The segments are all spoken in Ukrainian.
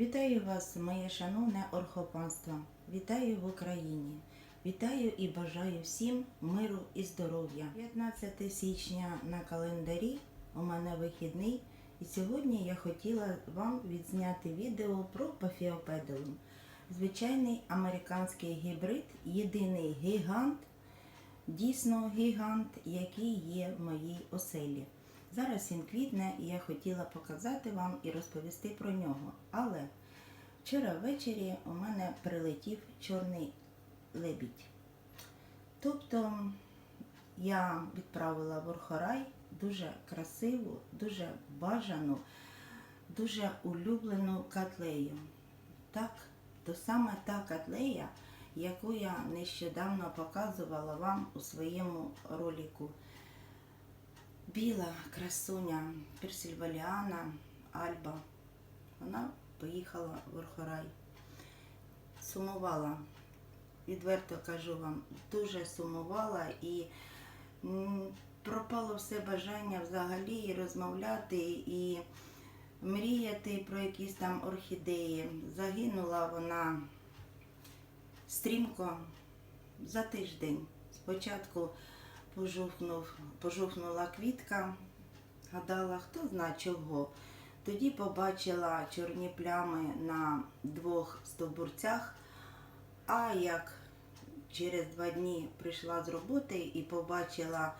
Вітаю вас, моє шановне орхопанство. Вітаю в Україні. Вітаю і бажаю всім миру і здоров'я. 15 січня на календарі у мене вихідний, і сьогодні я хотіла вам відзняти відео про пафіопедилум. Звичайний американський гібрид, єдиний гігант, дійсно гігант, який є в моїй оселі. Зараз він квітне, і я хотіла показати вам і розповісти про нього. Але вчора ввечері у мене прилетів чорний лебідь. Тобто я відправила в Орхорай дуже красиву, дуже бажану, дуже улюблену котлею. Так, то саме та котлея, яку я нещодавно показувала вам у своєму ролику. Біла красуня Персильваліана Альба. Вона поїхала в Орхорай. Сумувала. Відверто кажу вам, дуже сумувала і пропало все бажання взагалі і розмовляти і мріяти про якісь там орхідеї. Загинула вона стрімко за тиждень. Спочатку пожухнув, пожухнула квітка, гадала, хто зна чого. Тоді побачила чорні плями на двох стовбурцях, а як через два дні прийшла з роботи і побачила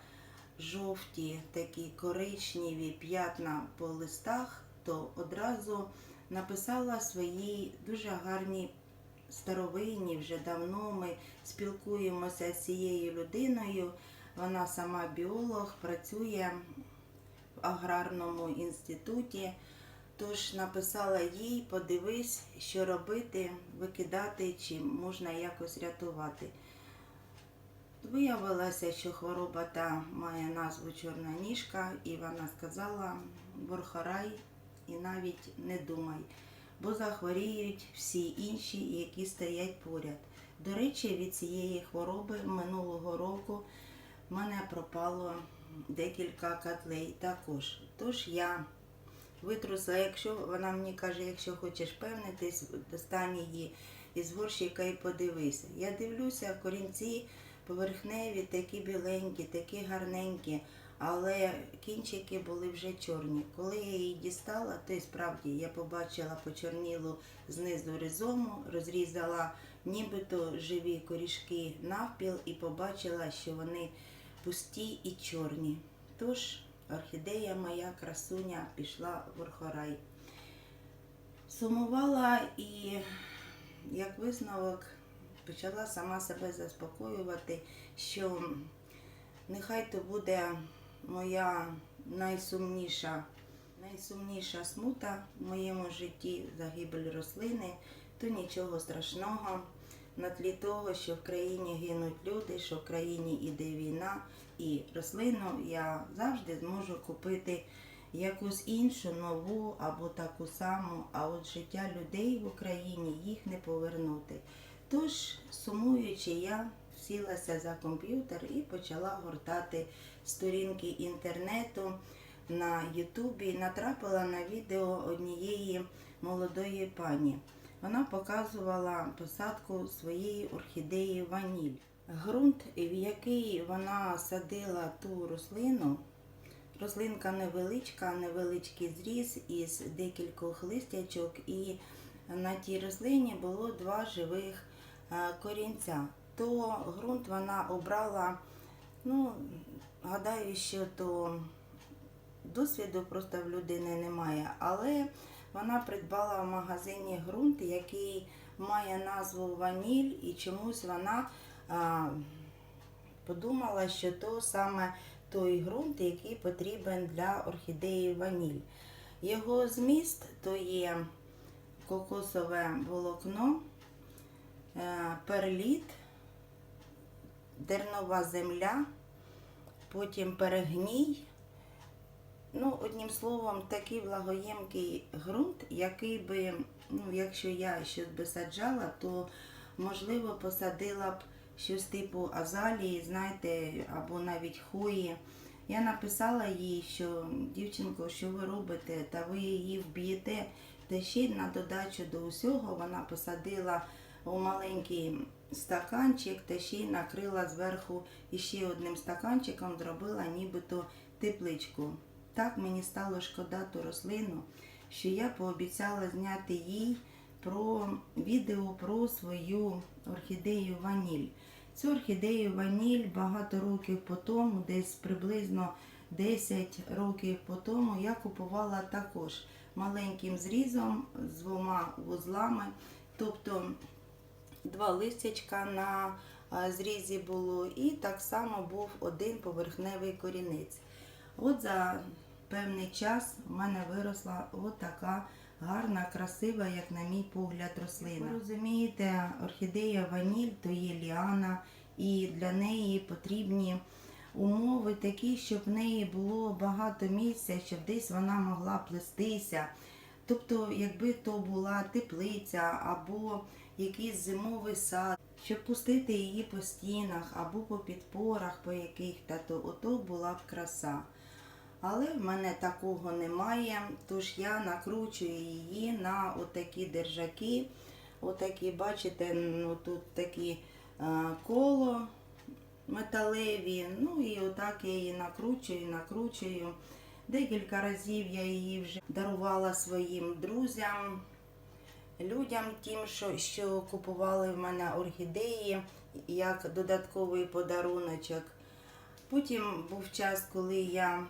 жовті такі коричневі п'ятна по листах, то одразу написала своїй дуже гарній старовинні, вже давно ми спілкуємося з цією людиною. Вона сама біолог, працює в аграрному інституті. Тож написала їй, подивись, що робити, викидати, чи можна якось рятувати. Виявилося, що хвороба та має назву чорна ніжка, і вона сказала Борхарай і навіть не думай, бо захворіють всі інші, які стоять поряд. До речі, від цієї хвороби минулого року в мене пропало декілька котлей також. Тож я витрусила, якщо вона мені каже, якщо хочеш певнитись, достань її із горщика і подивися. Я дивлюся, корінці поверхневі, такі біленькі, такі гарненькі, але кінчики були вже чорні. Коли я її дістала, то й справді я побачила почорнілу знизу ризому, розрізала нібито живі корішки навпіл і побачила, що вони пусті і чорні. Тож орхідея моя красуня пішла в Орхорай. Сумувала і, як висновок, почала сама себе заспокоювати, що нехай то буде моя найсумніша, найсумніша смута в моєму житті загибель рослини, то нічого страшного. На тлі того, що в країні гинуть люди, що в країні іде війна, і рослину я завжди зможу купити якусь іншу нову або таку саму, а от життя людей в Україні їх не повернути. Тож, сумуючи, я сілася за комп'ютер і почала гортати сторінки інтернету на Ютубі. Натрапила на відео однієї молодої пані. Вона показувала посадку своєї орхідеї ваніль. Ґрунт, в який вона садила ту рослину, рослинка невеличка, невеличкий зріз із декількох листячок, і на тій рослині було два живих е, корінця. То ґрунт вона обрала, ну, гадаю, що то досвіду просто в людини немає, але вона придбала в магазині ґрунт, який має назву ваніль, і чомусь вона а, подумала, що то саме той ґрунт, який потрібен для орхідеї ваніль. Його зміст то є кокосове волокно, е, перліт, дернова земля, потім перегній. Ну, одним словом, такий влагоємкий ґрунт, який би, ну, якщо я щось би саджала, то можливо посадила б щось типу азалії, знаєте, або навіть хої. Я написала їй, що дівчинко, що ви робите, та ви її вб'єте Та ще на додачу до усього вона посадила у маленький стаканчик та ще й накрила зверху іще одним стаканчиком, зробила нібито тепличку. Так мені стало шкода ту рослину, що я пообіцяла зняти їй про відео про свою орхідею ваніль. Цю орхідею ваніль багато років по тому, десь приблизно 10 років по тому, я купувала також маленьким зрізом з двома вузлами. Тобто два листячка на зрізі було, і так само був один поверхневий корінець. От за певний час в мене виросла от така гарна, красива, як на мій погляд, рослина. Ви розумієте, орхідея ваніль то є ліана, і для неї потрібні умови такі, щоб в неї було багато місця, щоб десь вона могла плестися. Тобто, якби то була теплиця або якийсь зимовий сад, щоб пустити її по стінах або по підпорах, по яких та то ото була б краса. Але в мене такого немає, тож я накручую її на отакі держаки. Отакі, бачите, ну тут такі е, коло металеві. Ну і отак я її накручую, накручую. Декілька разів я її вже дарувала своїм друзям, людям, тим, що, що купували в мене орхідеї як додатковий подаруночок. Потім був час, коли я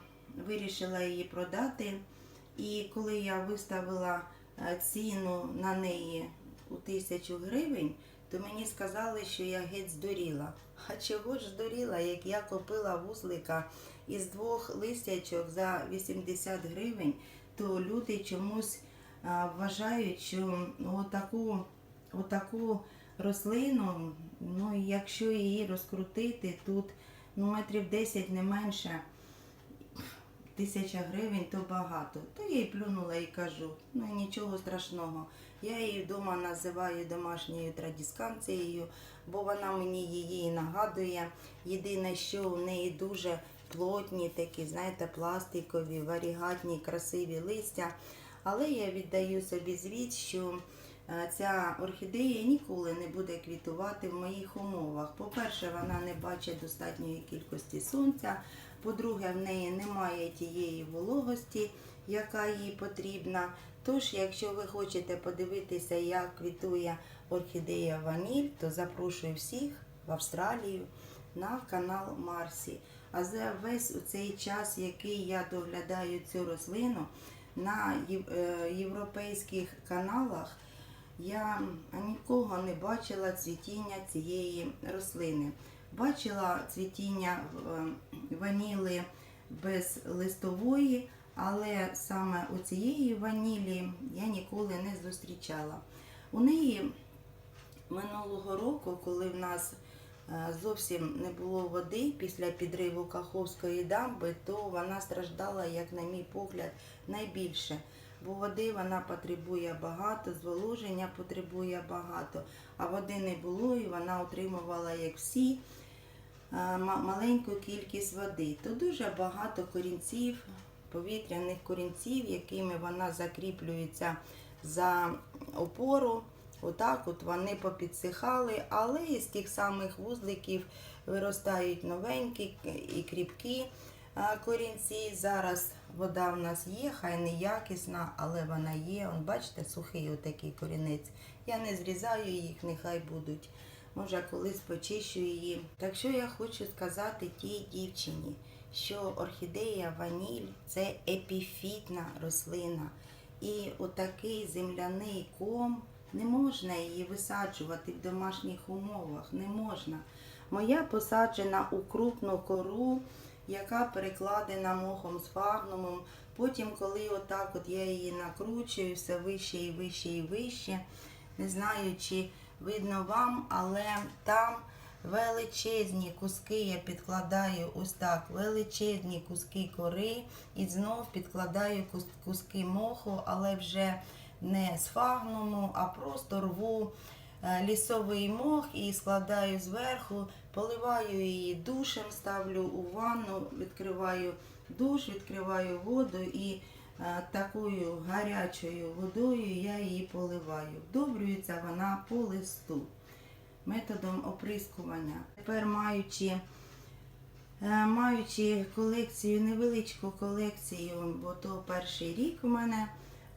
вирішила її продати. І коли я виставила е, ціну на неї у тисячу гривень, то мені сказали, що я геть здуріла. А чого ж здуріла, як я купила вузлика із двох листячок за 80 гривень, то люди чомусь вважають, що отаку, отаку рослину, ну якщо її розкрутити, тут ну, метрів 10 не менше. Тисяча гривень то багато. То я й плюнула і кажу, ну нічого страшного. Я її вдома називаю домашньою традісканцією, бо вона мені її нагадує. Єдине, що в неї дуже плотні, такі, знаєте, пластикові, варігатні, красиві листя. Але я віддаю собі звіт, що е, ця орхідея ніколи не буде квітувати в моїх умовах. По-перше, вона не бачить достатньої кількості сонця. По-друге, в неї немає тієї вологості, яка їй потрібна. Тож, якщо ви хочете подивитися, як квітує орхідея ваніль, то запрошую всіх в Австралію на канал Марсі. А за весь цей час, який я доглядаю цю рослину, на е, європейських каналах я нікого не бачила цвітіння цієї рослини. Бачила цвітіння е, ваніли без листової, але саме у цієї ванілі я ніколи не зустрічала. У неї минулого року, коли в нас е, зовсім не було води після підриву Каховської дамби, то вона страждала, як на мій погляд, найбільше. Бо води вона потребує багато, зволоження потребує багато, а води не було, і вона отримувала, як всі, е, маленьку кількість води. То дуже багато корінців, повітряних корінців, якими вона закріплюється за опору. Отак от вони попідсихали, але із тих самих вузликів виростають новенькі і кріпкі корінці. Зараз вода в нас є, хай не якісна, але вона є. Он, бачите, сухий отакий корінець. Я не зрізаю їх, нехай будуть. Може, колись почищу її. Так що я хочу сказати тій дівчині, що орхідея ваніль це епіфітна рослина. І отакий земляний ком не можна її висаджувати в домашніх умовах. Не можна. Моя посаджена у крупну кору, яка перекладена мохом з фагнумом. Потім, коли отак от я її накручую, все вище і вище і вище. Не знаю, чи видно вам, але там величезні куски я підкладаю ось так, величезні куски кори і знов підкладаю куски моху, але вже не з фагнуму, а просто рву лісовий мох і складаю зверху, поливаю її душем, ставлю у ванну, відкриваю душ, відкриваю воду і е, такою гарячою водою я її поливаю. Вдобрюється вона по листу методом оприскування. Тепер маючи, е, маючи колекцію, невеличку колекцію, бо то перший рік у мене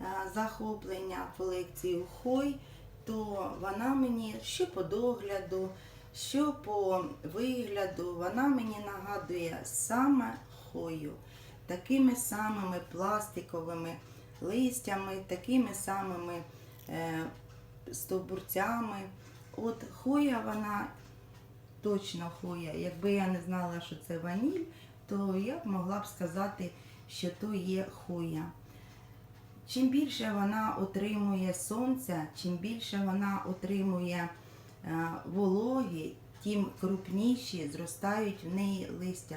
е, захоплення колекцію хой, то вона мені що по догляду, що по вигляду, вона мені нагадує саме хою, такими самими пластиковими листями, такими самими е, стовбурцями. От хоя вона точно хоя. Якби я не знала, що це ваніль, то я б могла б сказати, що то є хоя. Чим більше вона отримує сонця, чим більше вона отримує е, вологи, тим крупніші зростають в неї листя.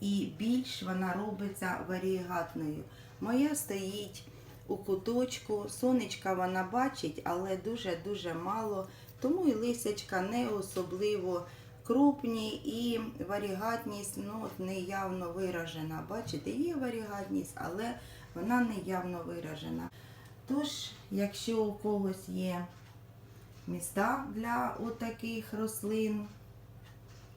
І більш вона робиться варігатною. Моя стоїть у куточку, сонечка вона бачить, але дуже-дуже мало. Тому і лисячка не особливо крупні і варігатність ну, от неявно виражена. Бачите, є варігатність, але вона неявно виражена. Тож, якщо у когось є міста для отаких рослин,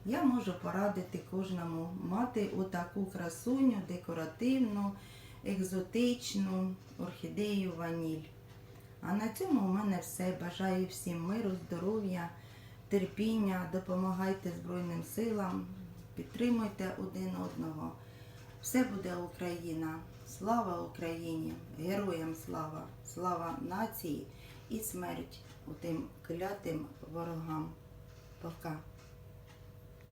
я можу порадити кожному мати отаку красуню, декоративну, екзотичну орхідею ваніль. А на цьому у мене все. Бажаю всім миру, здоров'я, терпіння, допомагайте Збройним силам, підтримуйте один одного. Все буде Україна. Слава Україні! Героям слава! Слава нації і смерть у тим клятим ворогам. Пока.